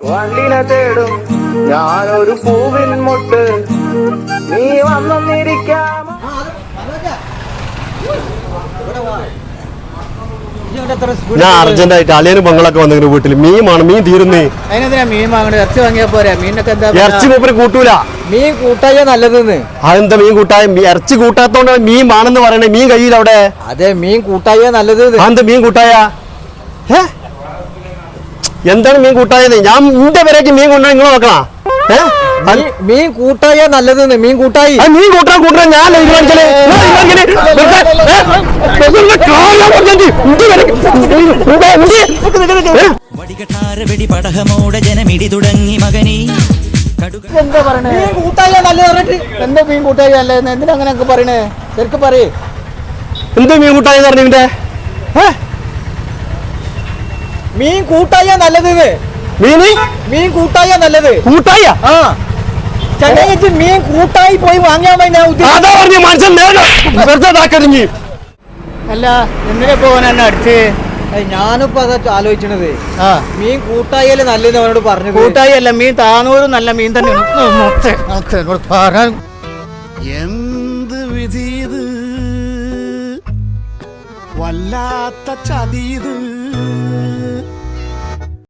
വണ്ടിനെ തേടും. ഞാനൊരു പൂവിൻ മുട്ട്. നീ വന്നിരിക്കാം. ഞാൻ അർജന്റായിട്ട് അളിയനും പെങ്ങളൊക്കെ വന്നിങ്ങനെ വീട്ടിൽ മീൻ വേണം മീൻ തീരുന്നേ. അതിനെന്തിനാ മീൻ വാങ്ങണത് ഇറച്ചി വാങ്ങിയാ പോരാ? മീനൊക്കെ എന്താ ഇറച്ചി മൂപ്പര് കൂട്ടൂല. മീൻ കൂട്ടായ നല്ലതെന്ന്. അതെന്താ മീൻ കൂട്ടായ? ഇറച്ചി കൂട്ടാത്തോണ്ട് മീൻ വേണമെന്ന് പറയണേ. മീൻ കയ്യിൽ അവിടെ. അതെ മീൻ കൂട്ടായ നല്ലത് അതെന്താ മീൻ കൂട്ടായ? ഏ? എന്താണ് മീൻ കൂട്ടായത് ഞാൻ ഇന്റെ പേരേക്ക് മീൻ കൊണ്ടുവരാൻ നിങ്ങൾ നോക്കണം മീൻ കൂട്ടായ നല്ലതെന്ന്. മീൻ കൂട്ടായി. ആ മീൻ കൂട്ടാൻ കൂട്ടാൻ ഞാൻ തീരുമാനിക്കൽ ഞാൻ തീരുമാനിക്കൽ. വെറുതെ, ഏ? വെറുതെ കാര്യം പറഞ്ഞിട്ട് ഇന്റെ പേരേക്ക് ഇവിടെ, ഇവിടെ, ഏ? വടികട്ടാര വെടി പടഹമോടെ ജനമിടി തുടങ്ങി മകനി. എന്താ പറയണേ? മീൻ കൂട്ടായ നല്ലത് പറഞ്ഞിട്ട് എന്താ മീൻ കൂട്ടായ നല്ലതെന്ന് എന്തിനാ അങ്ങനെ പറയണേ? ശരിക്കും പറയേ. എന്ത് മീൻ കൂട്ടായെന്ന് പറഞ്ഞു ഇവന്റെ? ഏ? മീൻ കൂട്ടായ നല്ലത് മീന്? മീൻ കൂട്ടായ നല്ലത്. കൂട്ടായ? ആ. ചങ്ങായിച്ച് മീൻ കൂട്ടായി പോയി വാങ്ങിയാൽ മതി ഞാൻ. അതാ പറഞ്ഞ മനുഷ്യൻ വെറുതെ അല്ല എന്തിനാ പോകാൻ എന്നെ അടിച്ച്? ഞാനിപ്പോ അതാ ആലോചിച്ചത് ആ. മീൻ കൂട്ടായാലും നല്ലത് അവനോട് പറഞ്ഞു കൂട്ടായല്ല മീൻ താനൂരും നല്ല മീൻ തന്നെയാണ് എന്ത് വിധി വല്ലാത്ത ചതിയത്